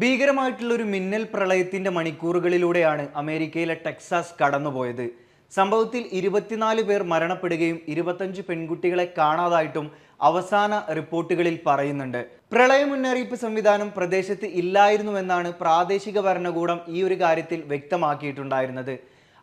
ഭീകരമായിട്ടുള്ള ഒരു മിന്നൽ പ്രളയത്തിന്റെ മണിക്കൂറുകളിലൂടെയാണ് അമേരിക്കയിലെ ടെക്സാസ് കടന്നുപോയത്. സംഭവത്തിൽ ഇരുപത്തിനാല് പേർ മരണപ്പെടുകയും ഇരുപത്തഞ്ച് പെൺകുട്ടികളെ കാണാതായിട്ടും അവസാന റിപ്പോർട്ടുകളിൽ പറയുന്നുണ്ട്. പ്രളയ മുന്നറിയിപ്പ് സംവിധാനം പ്രദേശത്ത് ഇല്ലായിരുന്നുവെന്നാണ് പ്രാദേശിക ഭരണകൂടം ഈ ഒരു കാര്യത്തിൽ വ്യക്തമാക്കിയിട്ടുണ്ടായിരുന്നത്.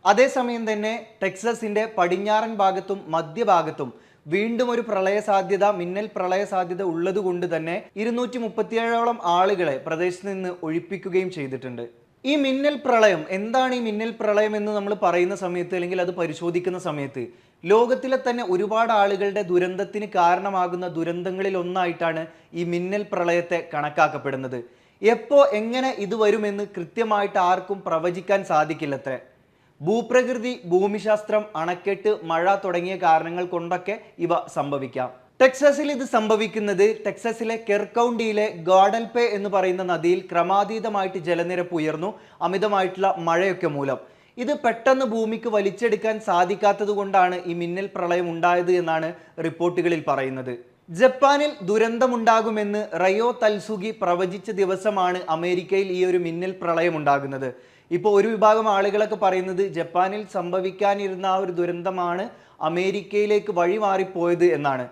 അതേസമയം തന്നെ ടെക്സസിന്റെ പടിഞ്ഞാറൻ ഭാഗത്തും മധ്യഭാഗത്തും വീണ്ടും ഒരു പ്രളയ സാധ്യത മിന്നൽ പ്രളയ സാധ്യത ഉള്ളതുകൊണ്ട് തന്നെ ഇരുന്നൂറ്റി മുപ്പത്തിയേഴോളം ആളുകളെ പ്രദേശത്ത് നിന്ന് ഒഴിപ്പിക്കുകയും ചെയ്തിട്ടുണ്ട്. ഈ മിന്നൽ പ്രളയം എന്താണ് ഈ മിന്നൽ പ്രളയം എന്ന് നമ്മൾ പറയുന്ന സമയത്ത് അല്ലെങ്കിൽ അത് പരിശോധിക്കുന്ന സമയത്ത് ലോകത്തിലെ തന്നെ ഒരുപാട് ആളുകളുടെ ദുരന്തത്തിന് കാരണമാകുന്ന ദുരന്തങ്ങളിൽ ഒന്നായിട്ടാണ് ഈ മിന്നൽ പ്രളയത്തെ കണക്കാക്കപ്പെടുന്നത്. എപ്പോ എങ്ങനെ ഇത് വരുമെന്ന് കൃത്യമായിട്ട് ആർക്കും പ്രവചിക്കാൻ സാധിക്കില്ലത്രേ. ഭൂപ്രകൃതി ഭൂമിശാസ്ത്രം അണക്കെട്ട് മഴ തുടങ്ങിയ കാരണങ്ങൾ കൊണ്ടൊക്കെ ഇവ സംഭവിക്കാം. ടെക്സസിൽ ഇത് സംഭവിക്കുന്നത് ടെക്സസിലെ കെർക്കൗണ്ടിയിലെ ഗാഡൽപേ എന്ന് പറയുന്ന നദിയിൽ ക്രമാതീതമായിട്ട് ജലനിരപ്പ് ഉയർന്നു അമിതമായിട്ടുള്ള മഴയൊക്കെ മൂലം. ഇത് പെട്ടെന്ന് ഭൂമിക്ക് വലിച്ചെടുക്കാൻ സാധിക്കാത്തത് കൊണ്ടാണ് ഈ മിന്നൽ പ്രളയം ഉണ്ടായത് എന്നാണ് റിപ്പോർട്ടുകളിൽ പറയുന്നത്. ജപ്പാനിൽ ദുരന്തമുണ്ടാകുമെന്ന് റയോ തൽസുഗി പ്രവചിച്ച ദിവസമാണ് അമേരിക്കയിൽ ഈ ഒരു മിന്നൽ പ്രളയം ഉണ്ടാകുന്നത്. ഇപ്പോൾ ഒരു വിഭാഗം ആളുകളൊക്കെ പറയുന്നത് ജപ്പാനിൽ സംഭവിക്കാനിരുന്ന ആ ഒരു ദുരന്തമാണ് അമേരിക്കയിലേക്ക് വഴിമാറിപ്പോയത് എന്നാണ്.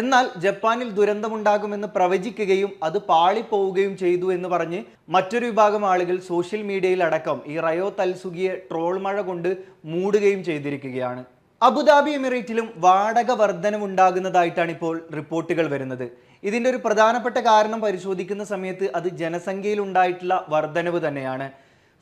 എന്നാൽ ജപ്പാനിൽ ദുരന്തമുണ്ടാകുമെന്ന് പ്രവചിക്കുകയും അത് പാളിപ്പോവുകയും ചെയ്തു എന്ന് പറഞ്ഞ് മറ്റൊരു വിഭാഗം ആളുകൾ സോഷ്യൽ മീഡിയയിൽ അടക്കം ഈ റയോ തൽസുഖിയെ ട്രോൾ മഴ കൊണ്ട് മൂടുകയും ചെയ്തിരിക്കുകയാണ്. അബുദാബി എമിറേറ്റിലും വാടക വർധനമുണ്ടാകുന്നതായിട്ടാണ് ഇപ്പോൾ റിപ്പോർട്ടുകൾ വരുന്നത്. ഇതിന്റെ ഒരു പ്രധാനപ്പെട്ട കാരണം പരിശോധിക്കുന്ന സമയത്ത് അത് ജനസംഖ്യയിൽ ഉണ്ടായിട്ടുള്ള വർധനവ് തന്നെയാണ്.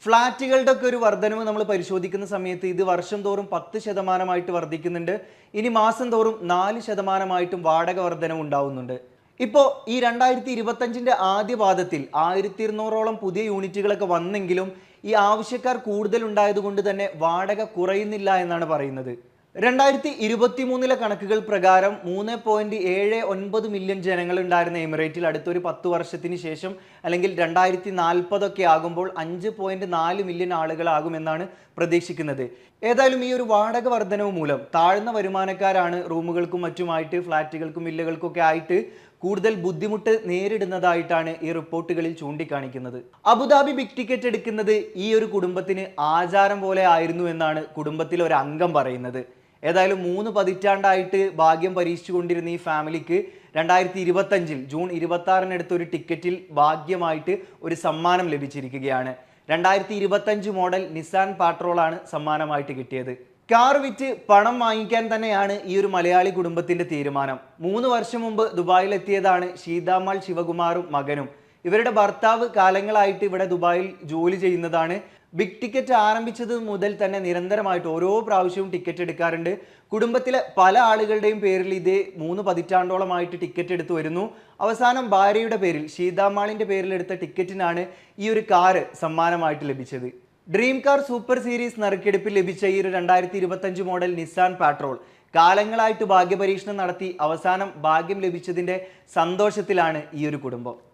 ഫ്ലാറ്റുകളുടെ ഒക്കെ ഒരു വർധനവ് നമ്മൾ പരിശോധിക്കുന്ന സമയത്ത് ഇത് വർഷം തോറും പത്ത് ശതമാനമായിട്ട് വർദ്ധിക്കുന്നുണ്ട് ഇനി മാസം തോറും നാല് ശതമാനമായിട്ടും വാടക വർധനവ് ഉണ്ടാവുന്നുണ്ട്. ഇപ്പോൾ ഈ രണ്ടായിരത്തി ഇരുപത്തഞ്ചിന്റെ ആദ്യ പാദത്തിൽ ആയിരത്തി ഇരുന്നൂറോളം പുതിയ യൂണിറ്റുകളൊക്കെ വന്നെങ്കിലും ഈ ആവശ്യക്കാർ കൂടുതൽ ഉണ്ടായതുകൊണ്ട് തന്നെ വാടക കുറയുന്നില്ല എന്നാണ് പറയുന്നത്. രണ്ടായിരത്തി ഇരുപത്തി മൂന്നിലെ കണക്കുകൾ പ്രകാരം മൂന്ന് പോയിന്റ് ഏഴ് ഒൻപത് മില്യൺ ജനങ്ങൾ ഉണ്ടായിരുന്ന എമിറേറ്റിൽ അടുത്തൊരു പത്ത് വർഷത്തിന് ശേഷം അല്ലെങ്കിൽ രണ്ടായിരത്തി നാൽപ്പതൊക്കെ ആകുമ്പോൾ അഞ്ച് പോയിന്റ് നാല് മില്യൺ ആളുകളാകുമെന്നാണ് പ്രതീക്ഷിക്കുന്നത്. ഏതായാലും ഈ ഒരു വാടക വർധനവ് മൂലം താഴ്ന്ന വരുമാനക്കാരാണ് റൂമുകൾക്കും മറ്റുമായിട്ട് ഫ്ളാറ്റുകൾക്കും വില്ലകൾക്കൊക്കെ ആയിട്ട് കൂടുതൽ ബുദ്ധിമുട്ട് നേരിടുന്നതായിട്ടാണ് ഈ റിപ്പോർട്ടുകളിൽ ചൂണ്ടിക്കാണിക്കുന്നത്. അബുദാബി ബിഗ് ടിക്കറ്റ് എടുക്കുന്നത് ഈ ഒരു കുടുംബത്തിന് ആചാരം പോലെ ആയിരുന്നു എന്നാണ് കുടുംബത്തിലെ ഒരു അംഗം പറയുന്നത്. ഏതായാലും മൂന്ന് പതിറ്റാണ്ടായിട്ട് ഭാഗ്യം പരീക്ഷിച്ചു കൊണ്ടിരുന്ന ഈ ഫാമിലിക്ക് രണ്ടായിരത്തി ഇരുപത്തഞ്ചിൽ ജൂൺ ഇരുപത്തി ആറിനടുത്ത് ഒരു ടിക്കറ്റിൽ ഭാഗ്യമായിട്ട് ഒരു സമ്മാനം ലഭിച്ചിരിക്കുകയാണ്. രണ്ടായിരത്തി ഇരുപത്തഞ്ച് മോഡൽ നിസാൻ പാട്രോളാണ് സമ്മാനമായിട്ട് കിട്ടിയത്. കാർ വിറ്റ് പണം വാങ്ങിക്കാൻ തന്നെയാണ് ഈ ഒരു മലയാളി കുടുംബത്തിന്റെ തീരുമാനം. മൂന്ന് വർഷം മുമ്പ് ദുബായിലെത്തിയതാണ് ശീതാമാൾ ശിവകുമാറും മകനും. ഇവരുടെ ഭർത്താവ് കാലങ്ങളായിട്ട് ഇവിടെ ദുബായിൽ ജോലി ചെയ്യുന്നതാണ്. ബിഗ് ടിക്കറ്റ് ആരംഭിച്ചത് മുതൽ തന്നെ നിരന്തരമായിട്ട് ഓരോ പ്രാവശ്യവും ടിക്കറ്റ് എടുക്കാറുണ്ട്. കുടുംബത്തിലെ പല ആളുകളുടെയും പേരിൽ ഇതേ മൂന്ന് പതിറ്റാണ്ടോളമായിട്ട് ടിക്കറ്റ് എടുത്തു വരുന്നു. അവസാനം ഭാര്യയുടെ പേരിൽ ശീതാമാളിന്റെ പേരിൽ എടുത്ത ടിക്കറ്റിനാണ് ഈ ഒരു കാറ് സമ്മാനമായിട്ട് ലഭിച്ചത്. ഡ്രീം കാർ സൂപ്പർ സീരീസ് നറുക്കെടുപ്പിൽ ലഭിച്ച ഈ ഒരു രണ്ടായിരത്തി ഇരുപത്തഞ്ച് മോഡൽ നിസാൻ പാട്രോൾ കാലങ്ങളായിട്ട് ഭാഗ്യപരീക്ഷണം നടത്തി അവസാനം ഭാഗ്യം ലഭിച്ചതിന്റെ സന്തോഷത്തിലാണ് ഈ ഒരു കുടുംബം.